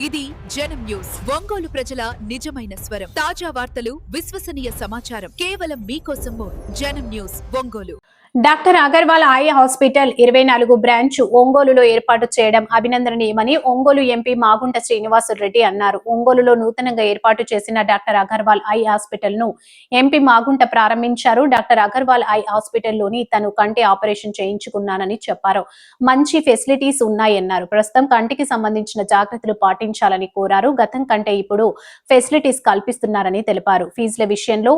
ఇది జనం న్యూస్. ఒంగోలు ప్రజల నిజమైన స్వరం. తాజా వార్తలు విశ్వసనీయ సమాచారం. కేవలం మీకోసం Janam news Ongole. Doctor Agarwal eye hospital ఇరవై నాలుగు బ్రాంచ్ ఒంగోలులో ఏర్పాటు చేయడం అభినందనీయమని ఒంగోలు ఎంపీ మాగుంట శ్రీనివాసరెడ్డి అన్నారు. ఒంగోలులో నూతనంగా ఏర్పాటు చేసిన డాక్టర్ అగర్వాల్ ఐ హాస్పిటల్ను ఎంపీ మాగుంట ప్రారంభించారు. డాక్టర్ అగర్వాల్ ఐ హాస్పిటల్లోని తను కంటి ఆపరేషన్ చేయించుకున్నానని చెప్పారు. మంచి ఫెసిలిటీస్ ఉన్నాయన్నారు. ప్రస్తుతం కంటికి సంబంధించిన జాగ్రత్తలు పాటించాలని కోరారు. గతం కంటే ఇప్పుడు ఫెసిలిటీస్ కల్పిస్తున్నారని తెలిపారు. ఫీజుల విషయంలో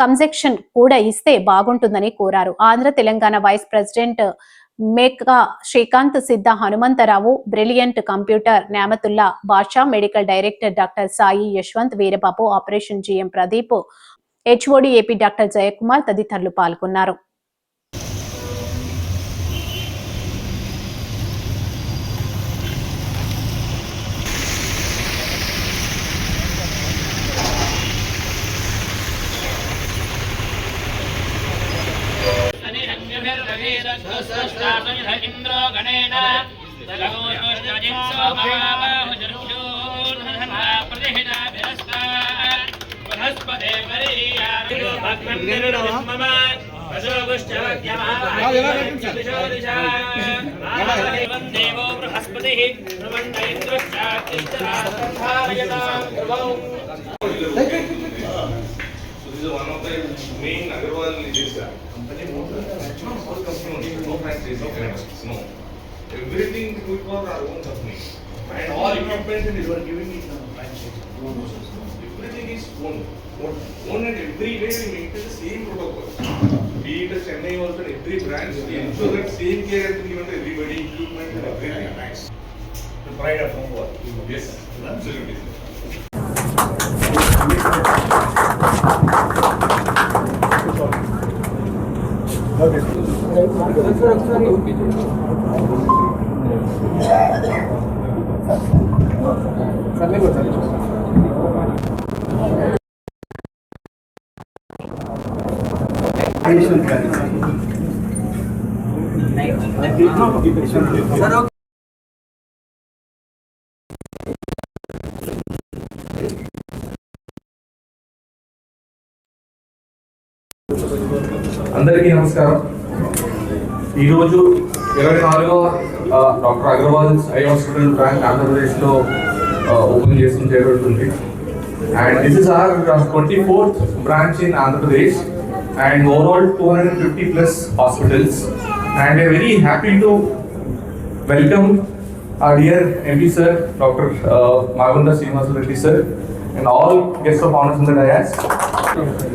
కన్సెక్షన్ కూడా ఇస్తే బాగుంటుందని కోరారు. Andhra Telangana vice president Meka Srikanth Siddha Hanumantharao brilliant computer Nyamathulla Basha medical director doctor Sai Yashwanth Veerababu operation GM Pradeep HOD AP doctor Jayakumar తదితరులు పాల్గొన్నారు. ఇంద్రో గణేన బృహస్పదే దేవో బృహస్పతి So this is one of the main Agarwal leaders. No franchise, no. Everything we call our own company. And all equipment and you are giving it franchise. Everything is. Owned Owned and every day we maintain the same protocol. Be it Chennai also, every branch, we ensure that same care been given to everybody, equipment and everything. Nice. The pride of home work. Yes, absolutely. అందరికీ నమస్కారం. ఈరోజు ఇరవై నాలుగో doctor Agarwal eye hospital branch ఆంధ్రప్రదేశ్లో open చేసిన జరుగుతుంది and this is our twenty fourth branch in Andhra Pradesh and overall two hundred fifty plus hospitals and I very happy to welcome our dear MP sir, Dr. Uh, Magunda Srinivasa Reddy sir, and all guests of honors in the dais.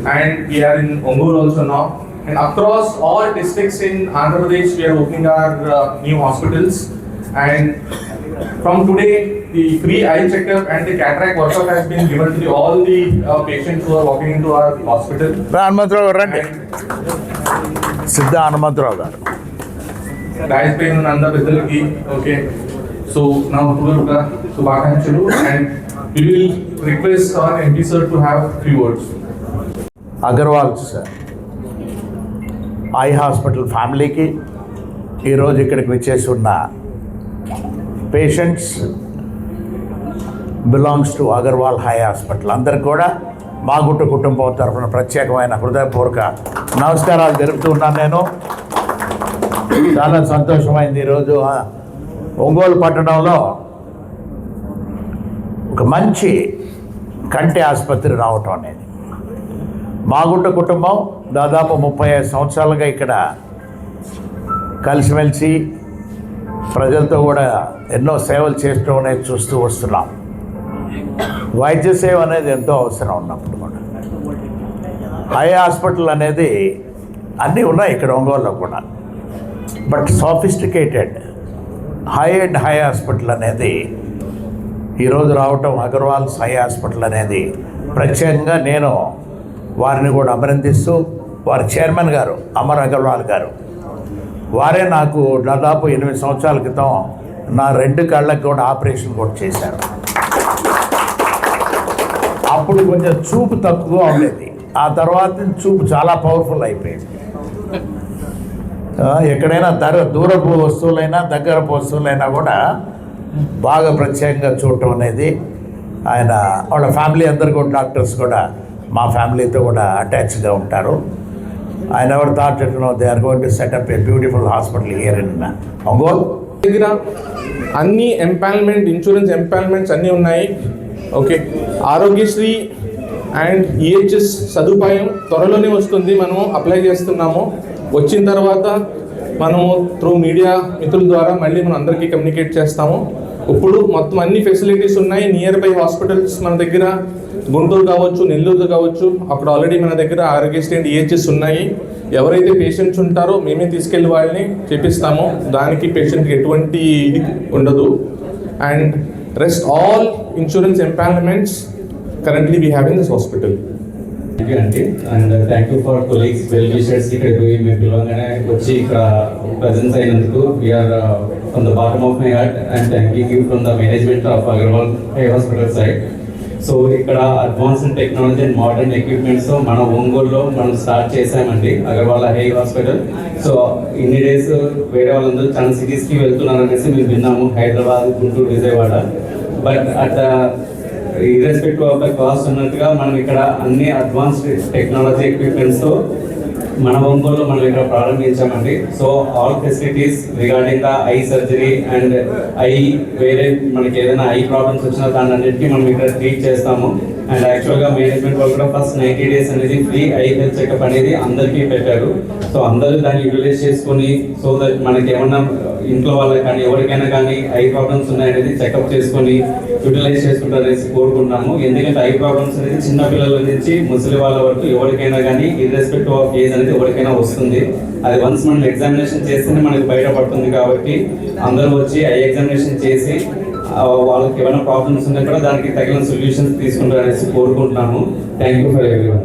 And we are in Ongur also now. And across all districts in Andhra Pradesh, we are opening our uh, new hospitals. And from today, the free eye checkup and the cataract workup has been given to the, all the uh, patients who are walking into our hospital. Hanumantharao గారు రండి And సిద్ధ హనుమంతరావు గారు dice pain ఉన్న అందరి పెద్దలకి okay so నా పూర్వక శుభాకాంక్షలు and we will request our MP sir to have few words Agarwal sir eye hospital ఫ్యామిలీకి ఈరోజు ఇక్కడికి వచ్చేసి ఉన్న patients belongs to Agarwal eye hospital. అందరికి కూడా మా గుట్టు కుటుంబం తరఫున ప్రత్యేకమైన హృదయపూర్వక నమస్కారాలు జరుపుతూ ఉన్నాను నేను. చాలా సంతోషమైంది ఈరోజు. ఒంగోలు పట్టణంలో ఒక మంచి కంటి ఆసుపత్రి రావటం అనేది. మాగుంట కుటుంబం దాదాపు ముప్పై ఐదు సంవత్సరాలుగా ఇక్కడ కలిసిమెలిసి ప్రజలతో కూడా ఎన్నో సేవలు చేస్తూ అనేది చూస్తూ వస్తున్నాం. వైద్య సేవ అనేది ఎంతో అవసరం ఉన్నప్పుడు కూడా. హై హాస్పిటల్ అనేది అన్నీ ఉన్నాయి ఇక్కడ ఒంగోలులో కూడా. But sophisticated eye and eye hospital అనేది ఈరోజు రావటం అగర్వాల్స్ హై హాస్పిటల్ అనేది ప్రత్యేకంగా నేను వారిని కూడా అభినందిస్తూ వారి చైర్మన్ గారు అమర్ అగర్వాల్ గారు. వారే నాకు దాదాపు ఎనిమిది సంవత్సరాల క్రితం నా రెండు కళ్ళకి కూడా ఆపరేషన్ కూడా చేశారు. అప్పుడు కొంచెం చూపు తక్కువ ఉండేది. ఆ తర్వాత చూపు చాలా పవర్ఫుల్ అయిపోయింది. ఎక్కడైనా దర దూరపు వస్తువులైనా దగ్గరపు వస్తువులైనా కూడా బాగా ప్రత్యేకంగా చూడటం అనేది ఆయన వాళ్ళ ఫ్యామిలీ అందరు కూడా డాక్టర్స్ కూడా మా ఫ్యామిలీతో కూడా అటాచ్గా ఉంటారు. I never thought no they are going to set up a beautiful hospital here in Ongole దగ్గర అన్ని ఎంపానల్మెంట్ ఇన్సూరెన్స్ ఎంపానల్మెంట్స్ అన్నీ ఉన్నాయి. ఓకే ఆరోగ్యశ్రీ అండ్ ఈహెచ్ఎస్ సదుపాయం త్వరలోనే వస్తుంది. మనము అప్లై చేస్తున్నాము. వచ్చిన తర్వాత మనము త్రూ మీడియా మిత్రుల ద్వారా మళ్ళీ మనం అందరికీ కమ్యూనికేట్ చేస్తాము. ఇప్పుడు మొత్తం అన్ని ఫెసిలిటీస్ ఉన్నాయి. నియర్ బై హాస్పిటల్స్ మన దగ్గర గుంటూరు కావచ్చు నెల్లూరు కావచ్చు అక్కడ ఆల్రెడీ మన దగ్గర ఆరోగ్యశ్రీ అండ్ ఈహెచ్ఎస్ ఉన్నాయి. ఎవరైతే పేషెంట్స్ ఉంటారో మేమే తీసుకెళ్ళి వాళ్ళని చేపిస్తాము. దానికి పేషెంట్కి ఎటువంటి ఇది ఉండదు. And rest all insurance empanelments currently we have in this hospital thank you అండి and thank you for colleagues well wishers ఇక్కడ పోయి మేము పిలవగానే వచ్చి ఇక్కడ ప్రజెన్స్ అయినందుకు. We are from the bottom of my heart and thanking you from the management of Agarwal eye hospital side so ఇక్కడ advanced technology and modern equipments మన ఒంగోలులో మనం స్టార్ట్ చేసామండి అగర్వాల హై హాస్పిటల్. సో ఇన్ని డేస్ వేరే వాళ్ళందరూ చాలా సిటీస్కి వెళ్తున్నారు అనేసి మేము విన్నాము Hyderabad Guntur Vijayawada. But at irrespective of the cost ఉన్నట్టుగా మనం ఇక్కడ అన్ని అడ్వాన్స్డ్ టెక్నాలజీ ఎక్విప్మెంట్స్తో మన వంపుల్లో మనం ఇక్కడ ప్రారంభించామండి. So all facilities regarding the eye surgery and eye వేరే మనకి ఏదైనా ఐ ప్రాబ్లమ్స్ వచ్చినా దాని అన్నింటికి మనం ఇక్కడ ట్రీట్ చేస్తాము. అండ్ యాక్చువల్గా మేనేజ్మెంట్ వాళ్ళు కూడా ఫస్ట్ నైంటీ డేస్ అనేది ఫ్రీ ఐ హెల్త్ చెకప్ అనేది అందరికీ పెట్టారు. సో అందరూ దాన్ని యూటిలైజ్ చేసుకొని సో దట్ మనకి ఏమన్నా ఇంట్లో వాళ్ళకి కానీ ఎవరికైనా కానీ ఐ ప్రాబ్లమ్స్ ఉన్నాయనేది చెకప్ చేసుకొని యూటిలైజ్ చేసుకుంటారనేసి కోరుకుంటున్నాము. ఎందుకంటే ఐ ప్రాబ్లమ్స్ అనేది చిన్న పిల్లల నుంచి ముసలి వాళ్ళ వరకు ఎవరికైనా కానీ ఇర్రెస్పెక్ట్ ఆఫ్ ఏజ్ అనేది ఎవరికైనా వస్తుంది. అది వన్స్ మనం ఎగ్జామినేషన్ చేస్తేనే మనకి బయటపడుతుంది కాబట్టి అందరూ వచ్చి ఐ ఎగ్జామినేషన్ చేసి వాళ్ళకి ఏమైనా ప్రాబ్లమ్స్ ఉన్నా కూడా దానికి తగిన సొల్యూషన్స్ తీసుకుంటారనేసి కోరుకుంటున్నాము. Thank you for everyone